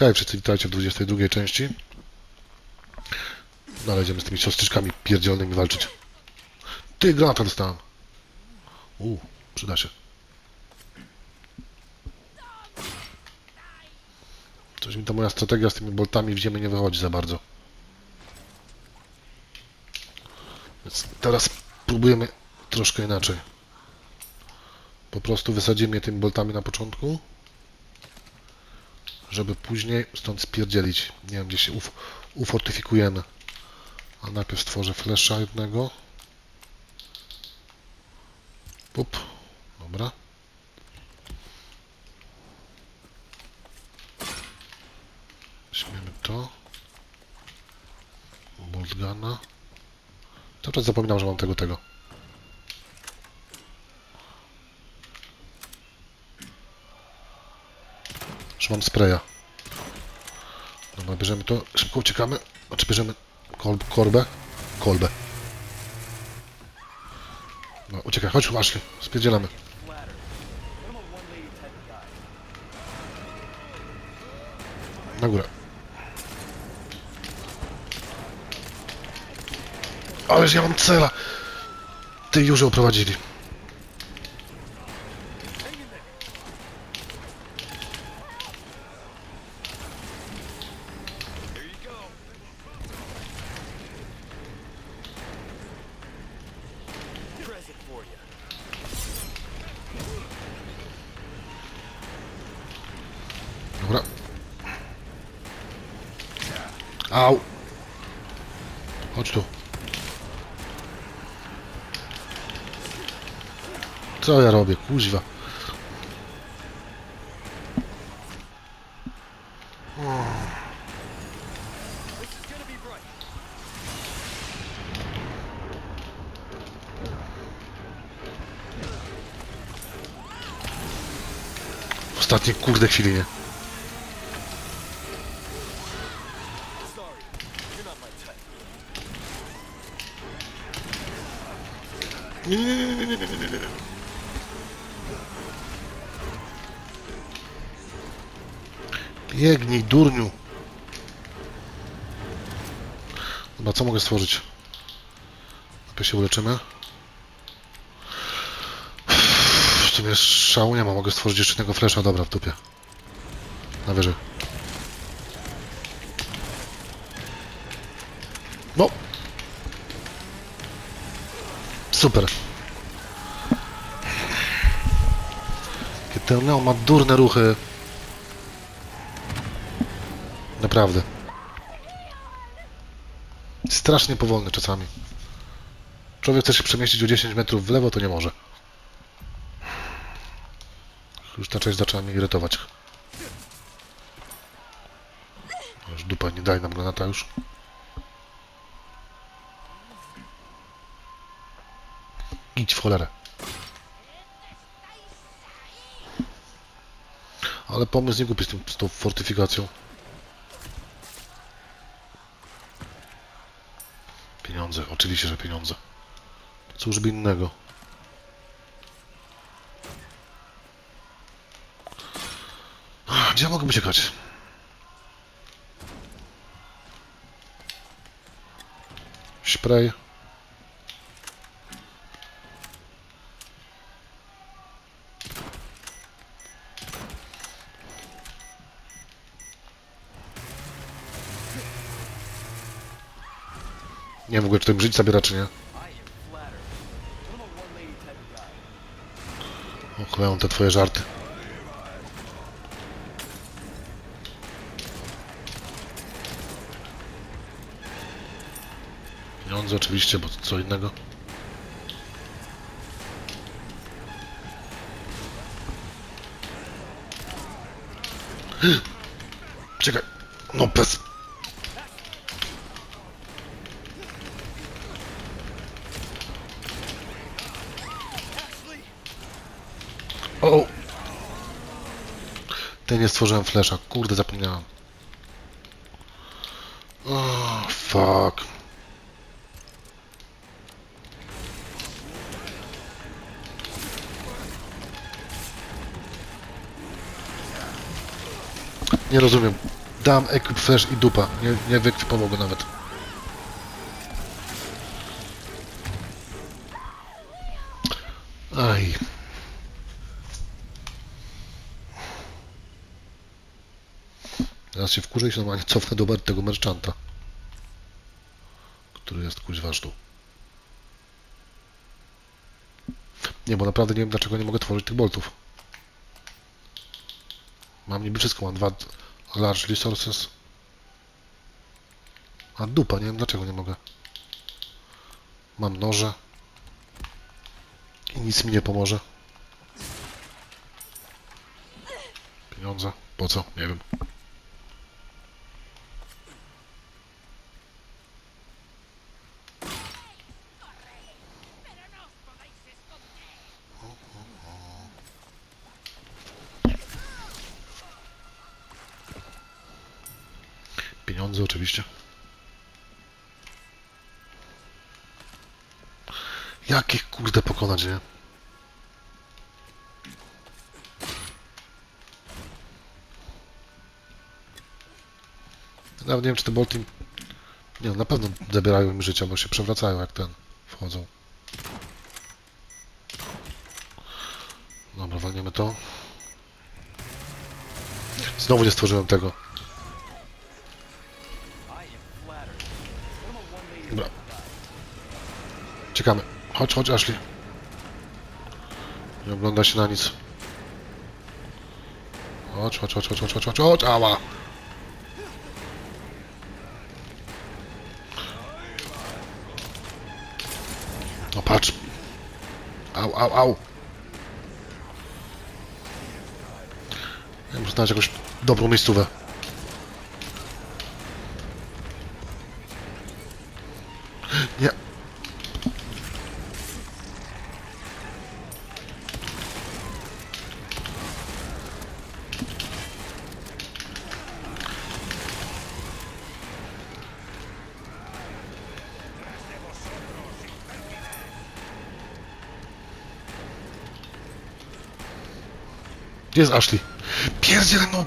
Hej, wszyscy witajcie w 22 części. No, ale idziemy z tymi siostrzyczkami pierdzielnymi walczyć. Ty, granata dostałem. U, przyda się. Coś mi ta moja strategia z tymi boltami w ziemię nie wychodzi za bardzo. Więc teraz próbujemy troszkę inaczej. Po prostu wysadzimy je tymi boltami na początku żeby później stąd spierdzielić. Nie wiem, gdzie się uf ufortyfikujemy. A najpierw stworzę flesza jednego. Pup. Dobra. Weźmiemy to. Boltgana. Cały czas zapominam, że mam tego, tego. Mam spraya. Dobra, bierzemy to, szybko uciekamy. Znaczy bierzemy kol korbę. Kolbę. No, uciekaj, chodź Ashley, spierdzielamy. Na górę. Ależ ja mam cela. Ty już ją oprowadzili. Present for you. Dobra. Au. Chodź tu. Co ja robię? Kuźwa. Ostatniej kurde chwili? Biegnij, durniu. Dobra, co mogę stworzyć? Najpierw się uleczymy. W sumie szału nie ma, mogę stworzyć jeszcze jednego flesza, dobra, w dupie. Na wyżej. No! Super. Ten Neo ma durne ruchy. Naprawdę. Strasznie powolny czasami. Człowiek chce się przemieścić o 10 metrów w lewo, to nie może. Już ta część zaczęła mnie irytować. Już dupa, nie daj nam granata już. Idź w cholerę. Ale pomysł nie głupi z, tym, z tą fortyfikacją. Pieniądze, oczywiście, że pieniądze. Cóż by innego. Gdzie mogę uciekać? Spray. Nie wiem czy to żyć zabiera, czy nie. O, kleją te twoje żarty. Pieniądze oczywiście, bo co innego. Czekaj. No bez... Ashley! O! Ty nie stworzyłem flesza. Kurde, zapomniałem. O, fuck. Nie rozumiem. Dam equip flash i dupa. Nie, nie wyekwipował go nawet. Teraz się wkurzę i się normalnie cofnę do tego merchanta. Który jest kuźwa tu. Nie, bo naprawdę nie wiem dlaczego nie mogę tworzyć tych boltów. Mam niby wszystko, mam dwa large resources. A dupa, nie wiem dlaczego nie mogę. Mam noże. I nic mi nie pomoże. Pieniądze? Po co? Nie wiem. Pieniądze oczywiście. Jakich kurde pokonać, nie? Nawet nie wiem, czy te bolty... Nie, na pewno zabierają mi życia, bo się przewracają jak ten wchodzą. Dobra, walniemy to. Znowu nie stworzyłem tego. Dobra. Czekamy. Chodź, chodź, Ashley. Nie ogląda się na nic. Chodź, chodź, chodź, chodź, chodź, chodź, chodź, chodź, ała! No patrz. Au, au, au. Ja muszę znaleźć jakąś dobrą miejscówę. Nie. Jest Ashley? Pierdziele no!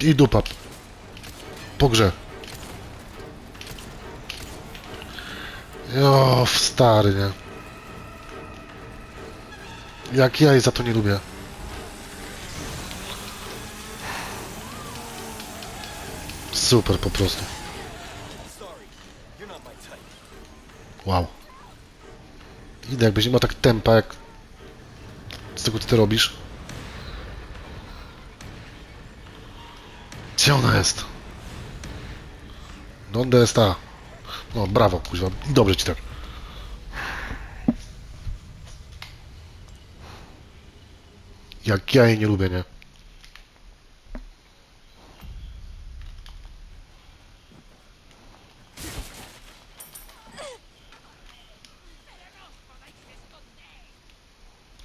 I dupa. Po grze. Jo, stary, nie? Jak ja jej za to nie lubię. Super po prostu. Wow. Idę jakbyś nie ma tak tempa jak z tego co ty robisz. Gdzie ona jest? Donde está? No brawo, kuźwa. Dobrze ci tak. Jak ja jej nie lubię, nie?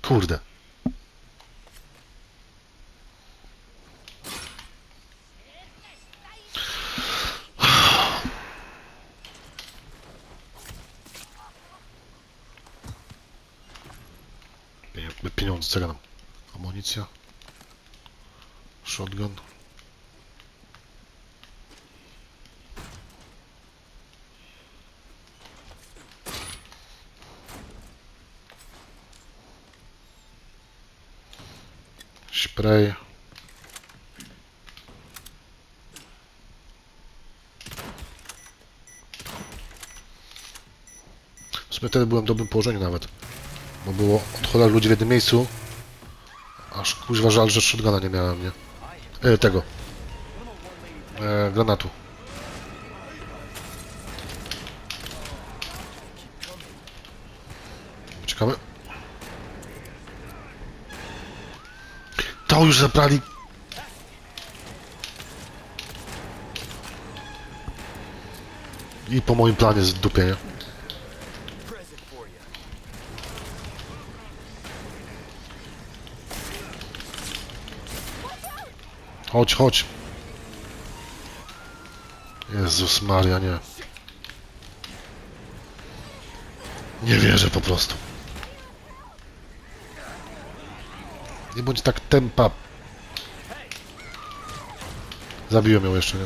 Kurde. Pieniądze, co ja? Amunicja. Shotgun. Spray. W sumie wtedy byłem w dobrym położeniu nawet. Bo było od ludzi w jednym miejscu. Aż kuźwa żal, że shotguna nie miałem, nie? E, tego. E, granatu. Czekamy. To już zabrali. I po moim planie z dupie, nie? Chodź, chodź. Jezus Maria, nie. Nie wierzę po prostu. Nie bądź tak tempa. Zabiłem ją jeszcze, nie?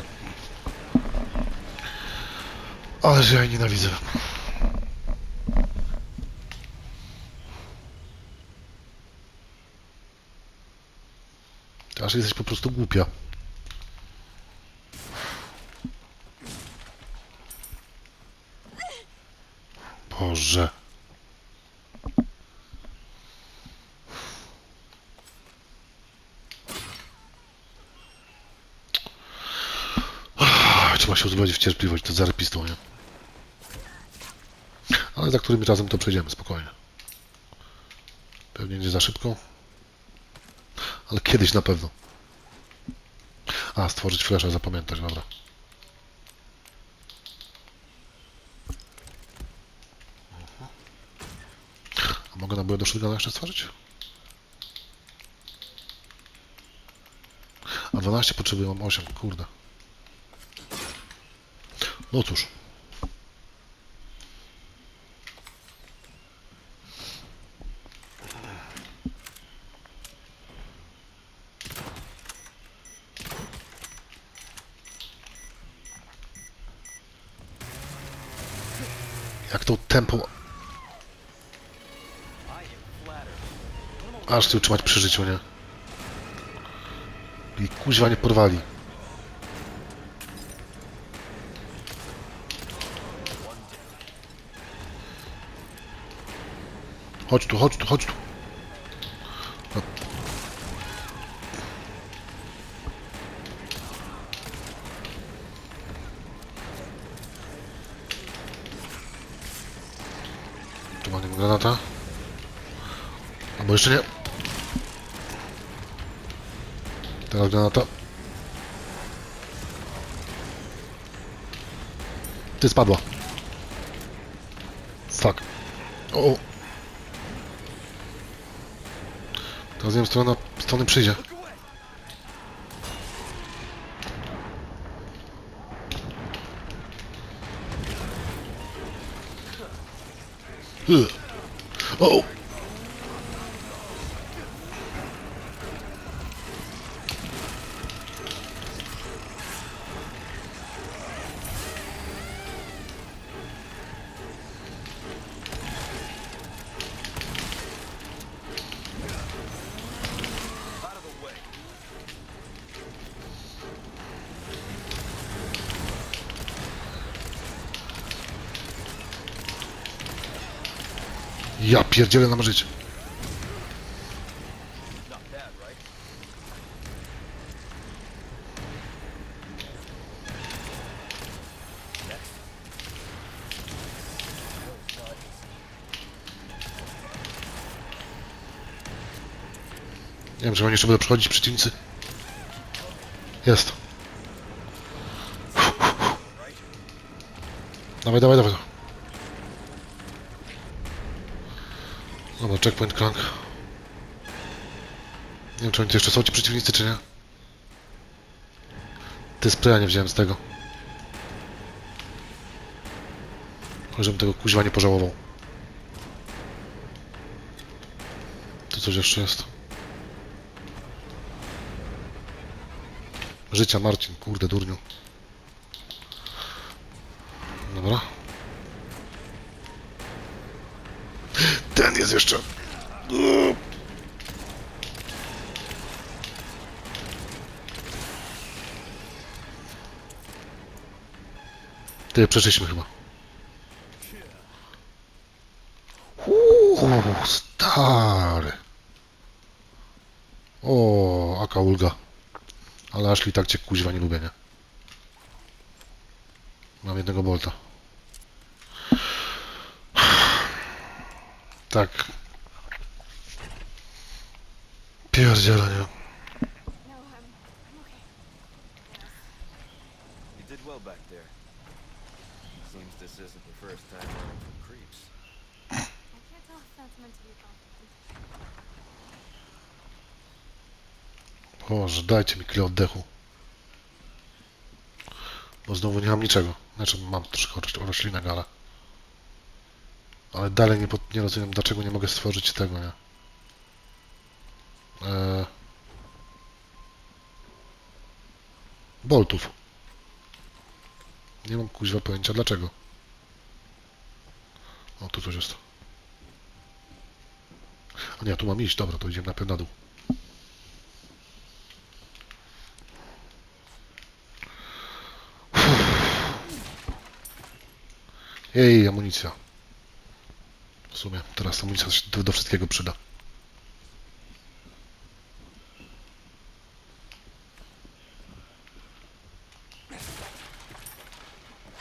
Ale że ja jej nienawidzę. Aż jesteś po prostu głupia. Boże. Trzeba się uzbroić w cierpliwość, to zarpistą, nie? Ale za którym razem to przejdziemy, spokojnie. Pewnie nie za szybko. Ale kiedyś na pewno. A, stworzyć flasha, zapamiętać, dobra. A mogę naboje do shotguna jeszcze stworzyć? A 12 potrzebuję, mam 8, kurde. No cóż. Jak am flattered. Aż ty utrzymać przy życiu, nie? I kuźwa nie porwali. Chodź tu, chodź tu, chodź tu. Tu mamy granata. Albo jeszcze nie. Teraz granata. Ty spadła. Fuck. O. Teraz nie wiem, strona, strony przyjdzie. Ugh. O! Ja pierdzielę nam życie. Nie wiem, czy oni jeszcze będą przychodzić przeciwnicy. Jest. Dawaj, dawaj, dawaj. Dobra, checkpoint crank. Nie wiem, czy oni tu jeszcze są ci przeciwnicy, czy nie. Ty spraya nie wziąłem z tego. Żebym tego kuźwa nie pożałował. Tu coś jeszcze jest. Życia, Marcin, kurde, durniu. Dobra. Ten jest jeszcze. Ty, przeszliśmy chyba. Uuu, stary. O, aka ulga. Ale Ashley tak cię kuźwa nie lubię, nie? Mam jednego bolta. Tak. Pierdziele, nie? I'm, I'm okay. You did well back there. Seems this isn't the first time running from creeps. I can't tell if that's meant to be a compliment. Boże, dajcie mi chwilę oddechu. Bo znowu nie mam niczego. Znaczy, mam troszkę roś- roślinek, ale... Ale dalej nie, nie rozumiem, dlaczego nie mogę stworzyć tego, nie? Eee... Boltów. Nie mam kuźwa pojęcia dlaczego. O, tu coś jest. A nie, tu mam iść. Dobra, to idziemy najpierw na dół. Jej, amunicja. Sumie, teraz amunicja się do, do wszystkiego przyda.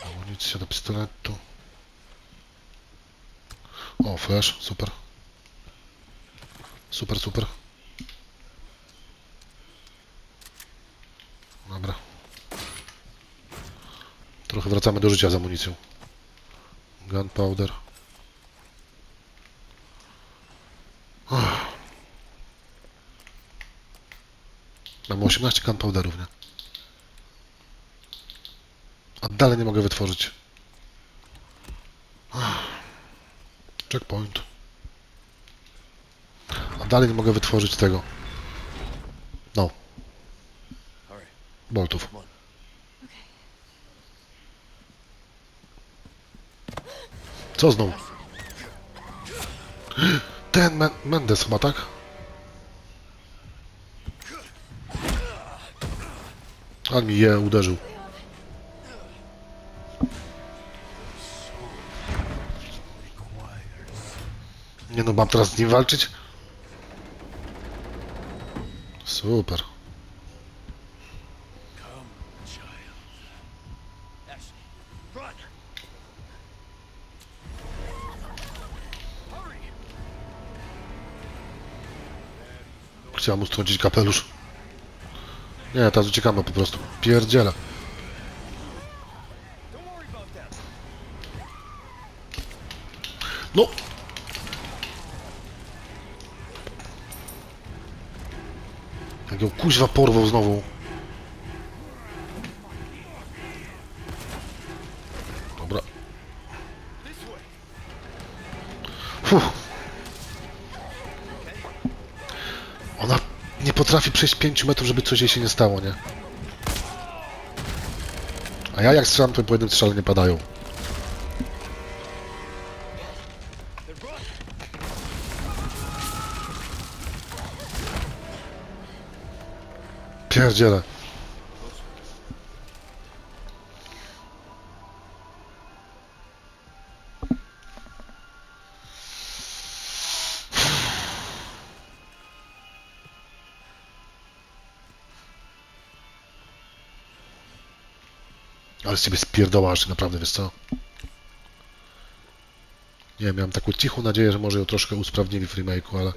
Amunicja do pistoletu. O, flash, super. Super, super. Dobra. Trochę wracamy do życia z amunicją. Gunpowder. 18 gunpowderów, nie? A dalej nie mogę wytworzyć. Checkpoint. A dalej nie mogę wytworzyć tego. No, boltów. Co znowu? Ten Men Mendes chyba, tak? Mi je uderzył. Nie no, mam teraz z nim walczyć? Super. Chciałem mu strącić kapelusz. Nie, teraz uciekamy po prostu. That. No! Jak ją kuźwa porwał znowu. Dobra. Fuh. Potrafi przejść 5 metrów, żeby coś jej się nie stało, nie? A ja jak strzelam, to po jednym strzale nie padają. Pierdziele. Ale z ciebie spierdoła aż naprawdę, wiesz co? Nie wiem, miałem taką cichą nadzieję, że może ją troszkę usprawnili w remake'u, ale...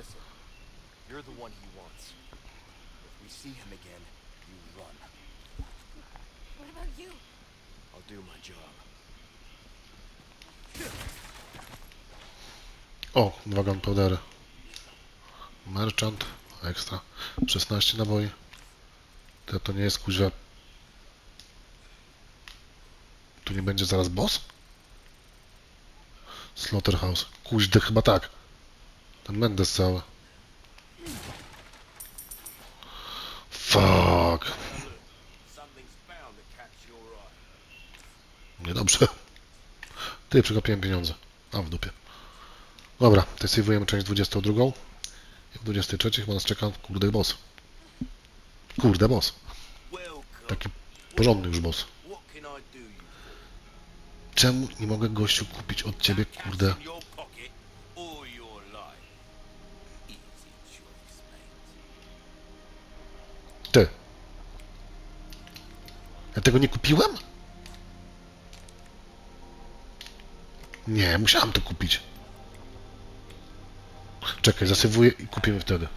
O, dwa gunpowdery. Merchant, ekstra. 16 naboi. To, to nie jest kuźwa. Tu nie będzie zaraz boss? Slaughterhouse. Kuźdy, chyba tak. Ten Mendes cały. Fuck. Niedobrze. Ty, przegapiłem pieniądze. A, w dupie. Dobra, to sejwujemy część 22. I w 23 chyba nas czeka kurde boss. Kurde boss. Taki porządny już boss. What can I do you? Czemu nie mogę gościu kupić od ciebie, kurde? Ty. Ja tego nie kupiłem? Nie, musiałem to kupić. Czekaj, zasywuję i kupimy wtedy.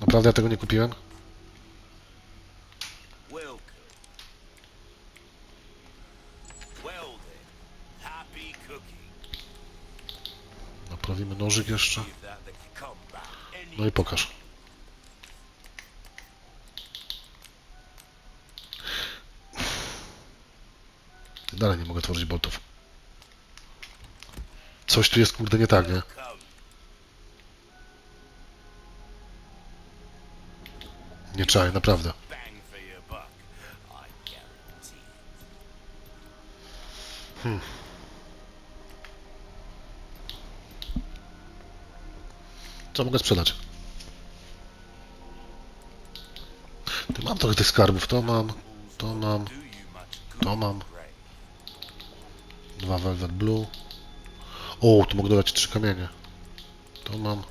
Naprawdę ja tego nie kupiłem? Naprawimy nożyk jeszcze. No i pokaż. Dalej nie mogę tworzyć boltów. Coś tu jest kurde nie tak, nie? Nie czaj, naprawdę. Bang Co mogę sprzedać? Tu mam trochę tych skarbów. To mam, to mam, to mam. Dwa Velvet Blue. O, tu mogę dodać trzy kamienie. To mam.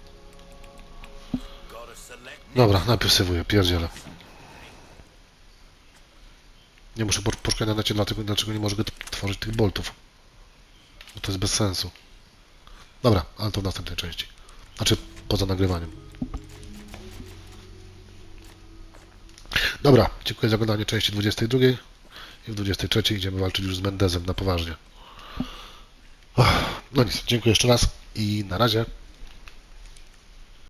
Dobra, najpierw sewuję, pierdzielę. Nie muszę po- poszukać na necie, dlatego, dlaczego nie mogę tworzyć tych boltów. Bo to jest bez sensu. Dobra, ale to w następnej części. Znaczy, poza nagrywaniem. Dobra, dziękuję za oglądanie części 22. I w 23 idziemy walczyć już z Mendezem na poważnie. No nic, dziękuję jeszcze raz i na razie.